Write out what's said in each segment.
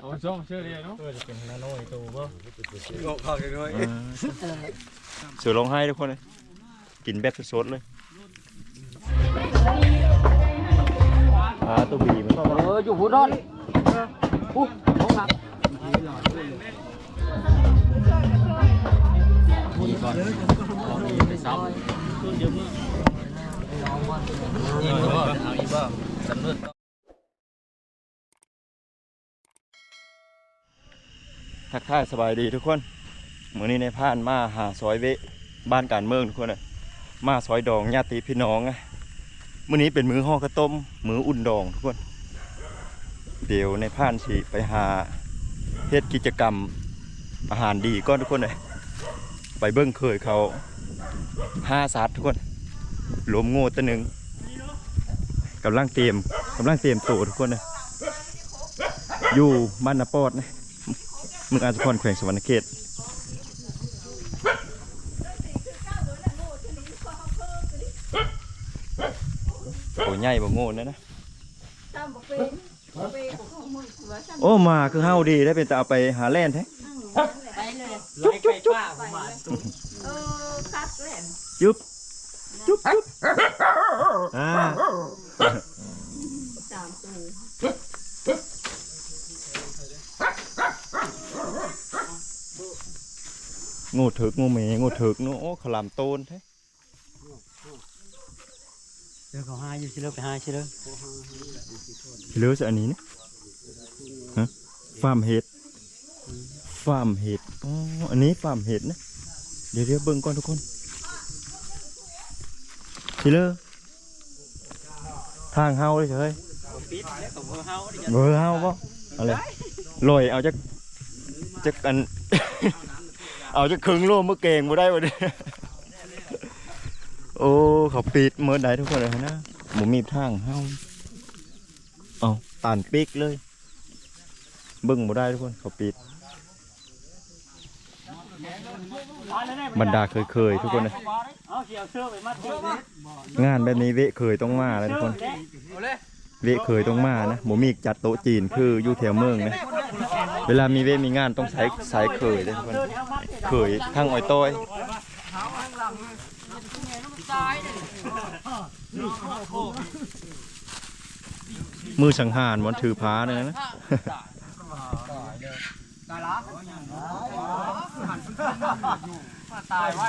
เอาช่องเชื่อเรียเนาะเออจะเป็นนาโนอีตัวบ่งอกเข้าเลยด้วยเสือร้องไห้ทุกคนเลยกินแบบสดๆเลยอ่าตัวบีมันเอออยู่หูดอนอู้ห้องน้ำมีก่อนเอามีไปซ้ำอีกบ่เอาอีกบ่สำเร็จ ทักทายสบายดีทุกคนมื้อนี้ในพานมาหาซอยเวบ้านการเมืองทุกคนเลยมาซอยดองญาติพี่น้องไงมื้อนี้เป็นมื้อห่อกระต้มมื้ออุ่นดองทุกคน เดี๋ยวในพานสิไปหาเฮ็ดกิจกรรมอาหารดีก่อนทุกคนเลยไปเบิ้งเคยเขาห้าสัตว์ทุกคนหลมโง่ตัวหนึ่งกำลังเตรียมกำลังเตรียมตัวทุกคนเลยอยู่บ้านนาปอดนะ มึงอาจจะพรแขวงสวรรณเขตโอ้ใหญ่บ่โง่นะนะ Sao một bên, một bên của không muốn vừa sao โอ้มาคือเฮาดีได้เป็นแต่เอาไปหาแล่นแท้ bay lên. จุ๊บจุ๊บจุ๊บป้าผมว่า Ờ, cắt lên. จุ๊บจุ๊บจุ๊บอ่า ง่ถึกโง่เมโง่ถึกโน้โอ้ขาวหลามโตนแท้เดี๋ยวเขาหาอยู่สิเลิกไปหาสิเลิกพี่เลือสอันนี้นะฮะฟาร์มเห็ดฟาร์มเห็ดอ๋ออันนี้ฟาร์มเห็ดนะเดี๋ยวเดี๋ยวเบิ่งก่อนทุกคนพี่เลือทางเฮาเลยเฉยปิดแล้วของเฮาดิเบอร์เฮาบ่อะไรลอยเอาจักจักอัน เอาจักครึ่งโลมื้อเก่งบ่ได้บ่เด้โอ้เขาปิดเมื่อใดทุกคนเลยนะบ่มีทางเฮาเอาตันปิกเลยเบิ่งบ่ได้ทุกคนเขาปิดบรรดาเคยๆทุกคนเลยงานแบบนี้เวะเคยต้องมาเลยทุกคน เวะเคยต้องมานะหมูมีกจัดโต๊ะจีนคืออยู่แถวเมืองนะเวลามีเวะมีงานต้องใช้สายเคยเลยทุกคนเคยทั้งอ้อยต้อยมือสังหารมันถือพาเนี่ยนะตายไว้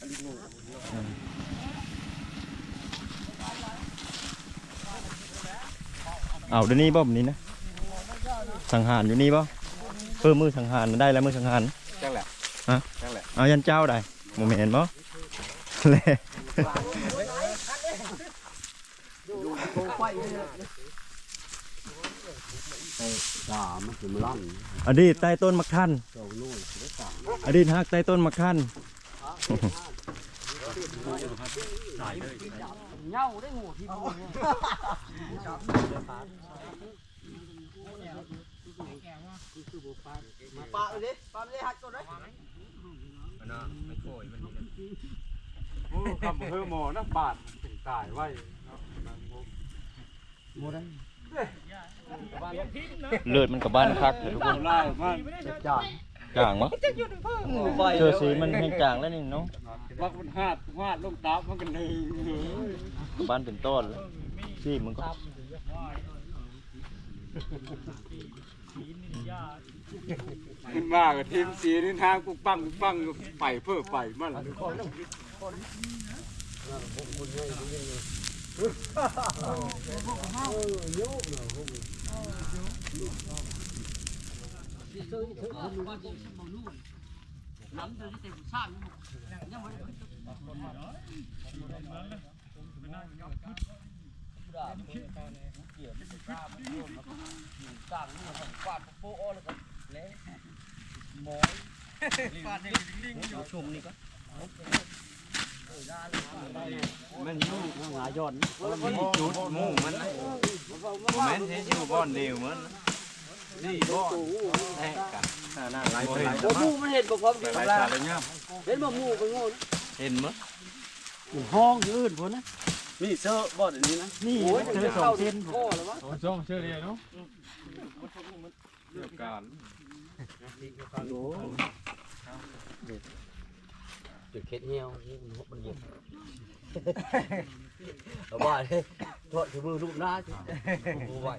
อันนี้งูเอาเดี๋ยวนี้บ่แบบนี้นะ สังหารอยู่นี่บ่เพิ่มมือสังหารได้แล้วมือสังหารจังแหละฮะจังแหละเอายันเจ้าได้โมเมนต์บ่แลตามันถึงลั่นอดีตใต้ต้นมะขันอดีตฮักใต้ต้นมะขัน เน่าได้หูที่บูเนี่ยปะเลยดิปะเลยหักตัวเลยโอ้คำเพิ่มหมอนะบาดถึงตายไว้เลือดมันกับบ้านคักเลยทุกคนไล่มากจ่าย จางมั้เจอสีมันแห้งจางแล้วนี่เนาะวักมันหาดหาดลงตามันกันเลยกับบ้านเป็นต้นเลยซี่มันก็ขึ้นมากับทีมสีนี่ทางกูปังกูปังไปเพื่อไปมัน ละน้ำเดือดเต็มชาติยังไม่ได้มันอยู่หงายย้อนมันจุดมุ่งมันแม่นเห็นอยู่บ่อนเดียวมัน นี่บ่อนแท้กันหน้าไหลไปไหลบ่หมู่มันเห็นบ่พร้อมดีไหลเวลาสารย่เห็นบ่หมู่ไปโง่ำเห็นมั้ยห้องอื่นพุ่นนะนี่เสื้อบ่อนอันนี้นะนี่เจอสองเส้นโอ้แล้ววะจ้องเชื่อเลยเนาะเรื่องการจุดเข็ดเหี่ยวมันเย็นเอาว่าเด้โทษถือมือรูปหน้าสิบ่ไหว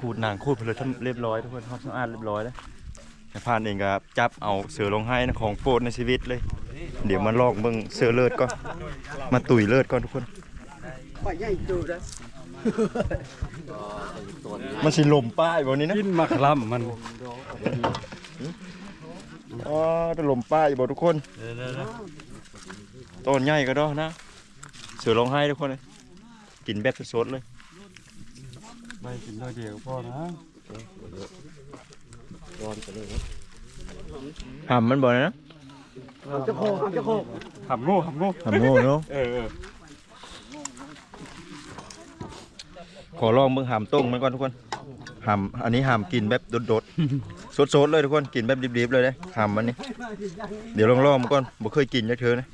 ขูดหนังขูดเพลินเรียบร้อยทุกคนทำสะอาดเรียบร้อยแล้วแต่พานเองก็จับเอาเสือลงให้นะของโปรดในชีวิตเลย เดี๋ยวมาลองเบิ่งเสือเลิศก่อนมาตุ๋ยเลิศก่อนทุกคนไปใหญ่ดูนะมันสิลมป้ายบ่นี้นะกินมะขลำมันอ๋อจะลมป้ายบ่ทุกคนต้นใหญ่ก็ดอนะเสือลงให้ทุกคนเลยกินแบบสดๆเลย ไปกินน้อยเดียวพอนะหำมันบ่นะจะโคกจะโคกหับโง่หับโง่หำโง่เนาะเออเออขอลองเบิ่งหำต้งมันก่อนทุกคนหำอันนี้หำกินแบบโดดๆสดๆเลยทุกคนกินแบบดิบๆเลยนะหำมันนี่เดี๋ยวลองลองมันก่อนบ่เคยกินจักเทื่อนะ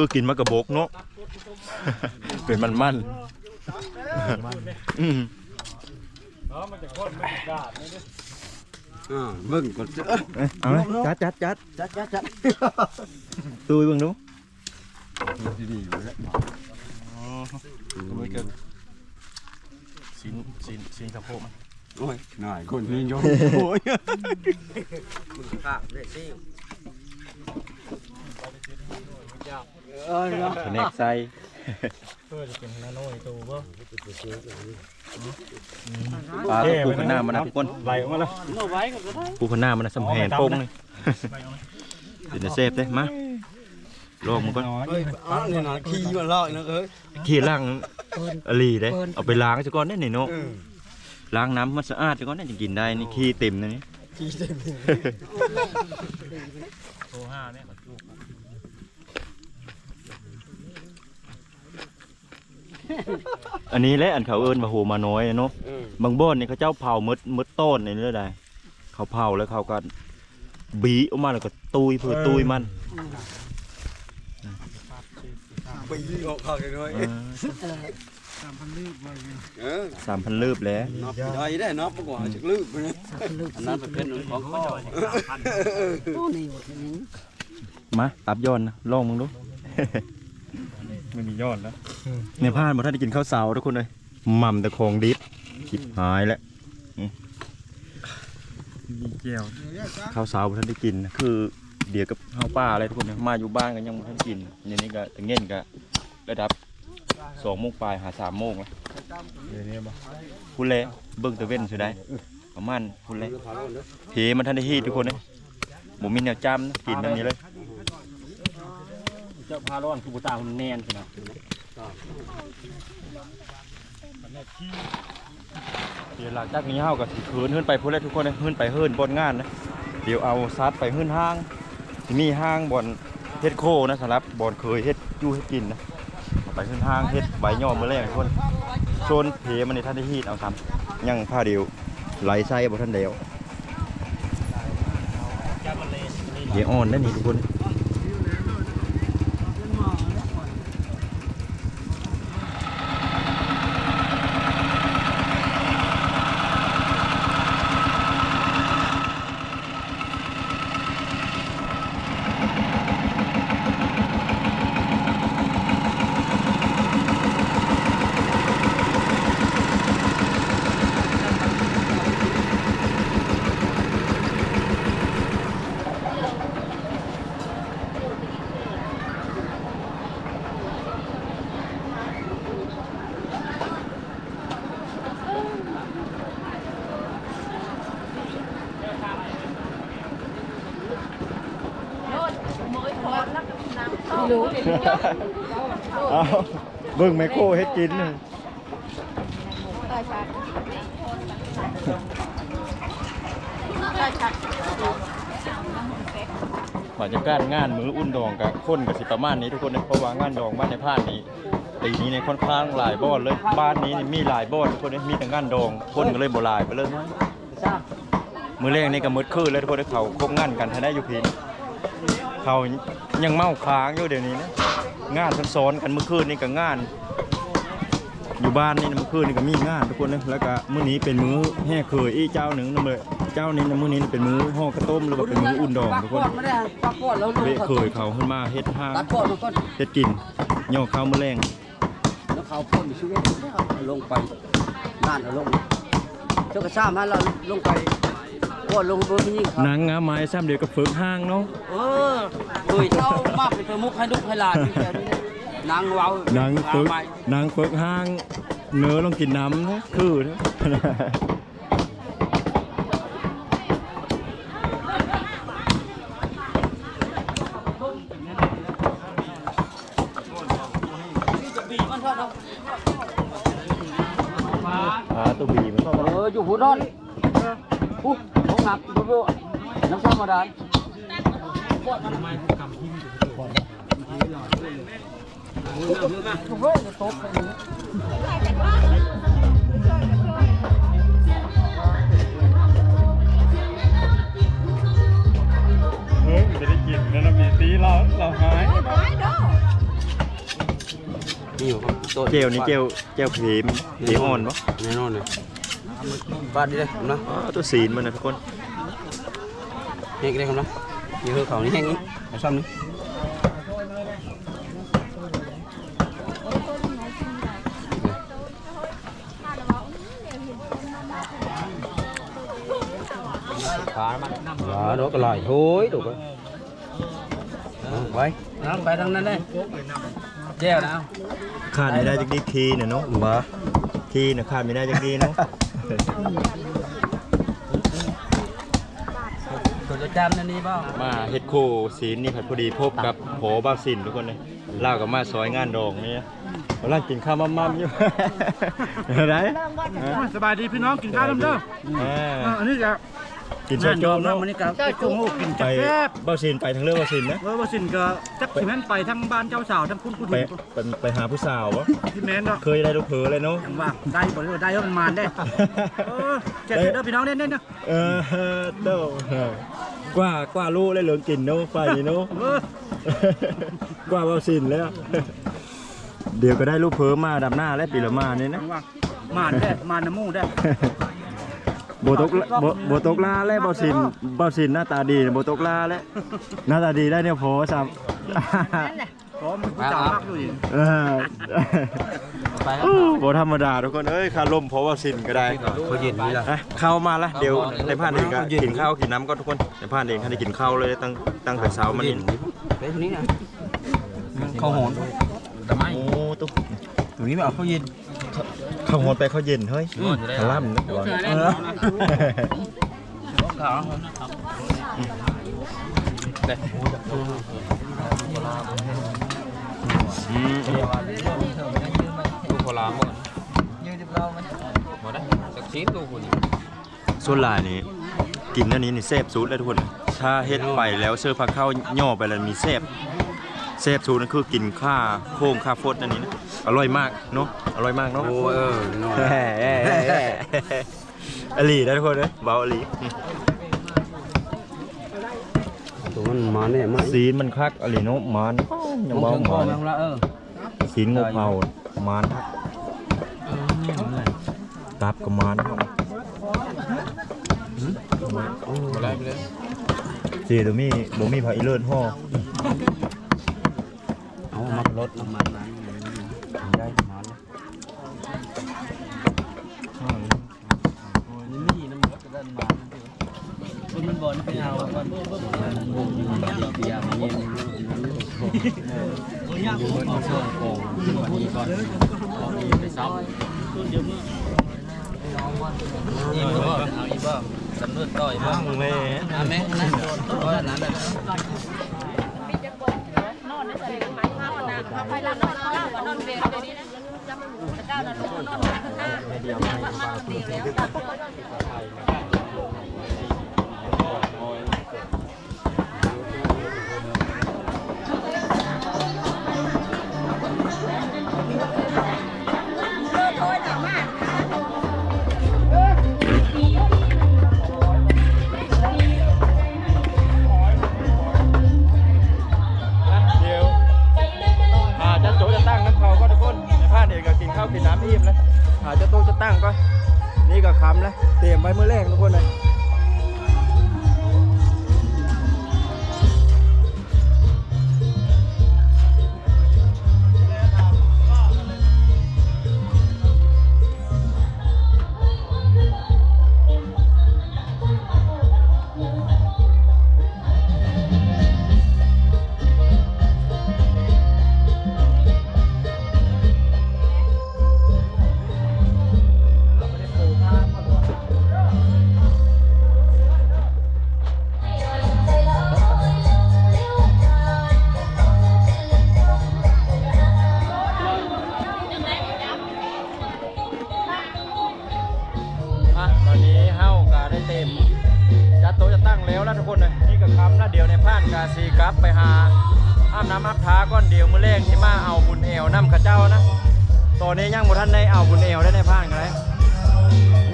คือกินมากระบอกเนาะ เป็นมันมันๆอืมเนาะมันจะก้นมันจะกาดนี่ดิอ่าเบิ่งก่อนเสื้อเอ้ยเอาไหมจัดจัดจัดจัดจัดจัดตุยเบิ่งดูดีๆอยู่แล้วมันก็สินสินสินสะโพกโอ้ยหน่ายคนนี้ยกโอ้ยข้าง เด้ซิเออเนาะแผนกใส่เพื่อจะเป็นนาโนอีกตัวบ่ปลาตัวปูขางหน้ามันนะทุกคนไหลออกมาแล้วเอาไว้ก็ได้ปูขางหน้ามันนะสำแหนโป้งเลยเดี๋ยวจะเซฟเด้มาลองมันก่อนเฮ้ยอ้าวนี่นะขี้มันลอยนะเอ้ยขี้ล้างอลีเด้เอาไปล้างซะก่อนได้นี่เนาะล้างน้ำมันสะอาดซะก่อนได้จะกินได้นี่ขี้เต็มนะนี่โทรห้าเนี่ย อันนี้แหละอันเขาเอิ้นว่าโหมาน้อยอะเนาะบางบ่อนนี่เขาเจ้าเผาหมดหมดต้นนี่เลยได้เขาเผาแล้วเขาก็บีออกมาแล้วก็ตุยเพื่อตุยมันไปยิงออกข้างกันเลยเออเออสามพันลืบแล้วนับได้ได้นับมากกว่าจากลืบไปนะอันนั้นเป็นของพ่อโอ้นี่หมดนี้มาตับย้อนนะลองมึงดู ไม่มียอดแล้วในพานบ่ท่านได้กินข้าวเสาทุกคนเลยหม่ำแต่ของดิบคิดหายแล้วมีเจียวข้าวเสาบ่ท่านได้กินนะคือเดี๋ยวกับข้าวป้าอะไรทุกคนเนี่ยมาอยู่บ้านกันยังบ่ท่านกินนี่นี่ก็ตะเงี้ยนก็ระดับสองโมงปลายหาสามโมงแล้วเดี๋ยวนี้บ่พูดเลยเบิ่งตะเว้นสุดได้ประมาณพูดเลยเพมันท่านได้ฮีดทุกคนเลยบ่มีแนวจำนะกินแบบนี้เลย เจ้าพาร้อนคือบุตาคุณแนนใช่ไหมเดี๋ยวหลังจากนี้เฮาก็สิเฮินเฮินไปพุ่นเลยทุกคนเลยเฮินไปเฮินบนงานนะเดี๋ยวเอาซัดไปเฮินห้างที่มีห้างบอนเฮ็ดโคนะสำหรับบอนเคยเฮ็ดยู่เฮ็ดกินนะไปเฮินห้างเฮ็ดใบย่อมื้อแรกทุกคนโซนเพมันในท่านได้ฮีดเอาทำยังผ้าเดียวไหลไส้บ่ท่านเดียวเดี๋ยวอ่อนได้อนี่ทุกคน เบิ่งแมโครเฮ็ดกินน่ะได้ชัดได้ชัดบรรยากาศงานมืออุ่นดองกับคนกับสิประมาณนี้ทุกคนนเพราะว่างานดองบ้านในภานี้ปีนี้ในค่อนข้างหลายบ่อนเลยบ้านนี้มีหลายบ่อนทุกคนนะมีแต่งานดองคนก็เลยโบ่หลายไปเลยมือแรกนี่ก็มืดคืนเลยทุกคนเขาคบงานกันทันได้อยู่พินเขายังเมาค้างอยู่เดี๋ยวนี้นะ งานซ้อนกันเมื่อคืนนี่ก็งาน อยู่บ้านนี่เมื่อคืนนี่ก็มีงานทุกคนนะแล้วก็มื้อนี้เป็นมื้อแห่เคยอีเจ้าหนึ่งนะเลยเจ้านี้นะมื้อนี้เป็นมื้อห่อกระต้มหรือว่าเป็นมื้ออุ่นดองทุกคนไม่ได้ปักก่อนแล้วลงเวะเคยเขาขึ้นมาเฮ็ดห้างตัดกลงก่นเฮ็ดกินย่อข้าวมื้อแรงแล้วเขาพ่นชีวิตลงไปงานเอาลงเจ้ากระซ่ามาเราลงไป ก่อนลงบนยิ่งครับหนังงาไม้ซ้ำเดียวก็ฝึกห้างเนาะเออเอ้ยเจ้ามาเป็นประมุขให้ลูกให้หลานนี่แกนี่นางเว้าหนังฝึกไปหนังฝึกห้างเนื้อลองกินน้ำนะคือนะอ่าตัวบีมันก็ เอออยู่หัวนอนปุ๊บของ หนักปุ๊บน้ำส้มมาดานเฮ้ยจะได้กินแล้วนะมีตีเราเราหายได้เด้อนี่อยู่ครับตัวเจลนี่เจลเจลครีมครีมอ่อนปะแน่นอนเลยฟาดดีเลยนะอ๋อตัวสีนมันนะทุกคน แห้งได้ครับนะนี่คือเขานี่แห้งนี่เอาซ้ำนี่ขามันขาดอกกระไหลโอ้ยถูกไหมไว้น้ำไปทางนั้นเลยแจ้วนะขาดไม่ได้จากดีคีเนี่ยเนาะบ้าคีเนี่ยขาดไม่ได้จากดีเนาะ ตัวจะจำนั่นนี่บ้างมาเฮ็ดโคศีลนี่ผัดพอดีพบกับโผบ้าสินทุกคนเลยเล่ากับมาซอยงานดองนี่กำลังกินข้าวมั่มๆอยู่อะไรสบายดีพี่น้องกินข้าวน้ำเด้ออ่าอ่าอันนี้จะกินซอยโจ๊กเนาะมันนี่กับจุ้งหูกินไปแซ่บบ้าสินไปทางเรื่องบ้าสินนะเออว่าสินก็จักสิแม่นไปทั้งบ้านเจ้าสาวทั้งคุณคุณไปไปไปหาผู้สาววะที่แม่นเนาะเคยได้ลูกเผลอเลยเนาะอย่างว่าได้บ่ได้ได้เด้อมันมานได้เออเจ็ดเด้อพี่น้องเน้นๆเนาะเออเด้อ กว่ากว่าลูกเลยเหลืองกินเนาะไฟเนาะเออกว่าเบาสินแล้ว เดี๋ยวก็ได้ลูกเพิ่มมาดับหน้าและปีละมาเนี่ยอนะย่างว่ามานได้มานน้ำมูกได้โบตกละโบโบตกลาและเบาสินเบาสินหน้าตาดีโบตกลาและหน้าตาดีได้เนี่ยโผซ้ข อมันผู้จ่ามากอยู่อีกำเออไปครับ โบธรรมดาทุกคนเอ้ยคาลมเพราะว่าสินก็ได้เขาเย็นนี่ละอะเข้ามาละเดี๋ยวในผ่านเองก็กินข้าวกินน้ำก็ทุกคนในผ่านเองให้ได้กินข้าวเลยตั้งตั้งแต่เช้ามานี่เฮ้ยนี้นะข้าวหอนแต่ไม่โอ้ตุ๊กตรงนี้ไม่เอาข้าวเย็นข้าวหอนไปข้าวเย็นเฮ้ยขล่ำนะก่อนเออขาวอืมตู้โคราหมดยืดเรามันหมดนะสักชิ้นตู้คุณส่วนหลายนี่กินอันนี้นี่เซฟสูตรเลยทุกคน ถ้าเฮ็ดไปแล้วเสื้อผักข้าวย่อไปแล้วมีเซฟเซฟสูตรนั่นคือกินข้าโค้งข้าฟดอันนี้นะอร่อยมากเนาะอร่อยมากเนาะโอ้เออน้องแฮ่แฮ่แฮ่แฮ่อลีนะทุกคนเลยเบาอลีตัว มันมาเนี่ยมาสีนมันคักอลีเนาะมันยังเบาถึงหพ่อมันแม่งละเออสีนงูเผามันคักตับกับมันอะไรไปเลยสีตัวมีบ่มีผักอีเลิศห่อเอามารถน้ำมันนั้นได้มันนี่น้ำมันจะได้มาคุณมันบอลไปเอาก่อนเบียร์มาเย็น อยู่บนช่วงโค้งวันนี้ก่อนเอาอีไปซ้ำอีบ่เอาอีบ่สำรวจต่อยบ่แม่อะแม่นั่นก็นั้นแหละนอนได้ใส่ไหมไปร้านนอนเล่าก็นอนเบรเดี๋ยวนี้นะเจ้าน่ะลงนอนข้างหน้าเดียวมันคนเดียวแล้วำแล้วเตรียมไว้เมื่อแรกทุกคนเลย ได้ในพานกันเลย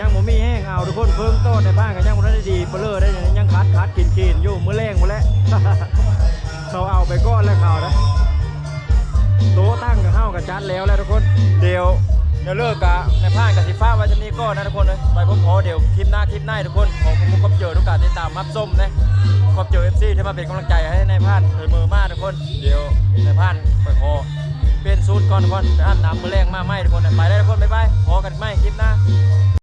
ยังบ่มีแห้งเอาทุกคนเพิ่งโตในพานกันยังบ่ทันได้ดีเปลือได้ยังคัดคัดกินกินอยู่มื้อแรงหมดแล้วเขาเอาไปก้อนแล้วเขานะโต๊ะตั้งกับเฮากับจัดแล้วแล้วทุกคนเดี๋ยวเดี๋ยวเลิกกะในพานกับสิฟ้าไว้จะนี้ก็นะทุกคนเลยไปพบพอเดี๋ยวคลิปหน้าคลิปหน้าทุกคนขอบคุณขอบเจอทุกการติดตามรับส้มนะขอบเจอเอฟซีที่มาเป็นกำลังใจให้ในพานเคยมือมากทุกคน เดี๋ยวในพานไปพอ เปลี่ยนสูตรก่อนทุกคนไปอาบน้ำมือแรงมาไหมทุกคนไปได้ทุกคนบ๊ายบายพอกันไหมคลิปหน้า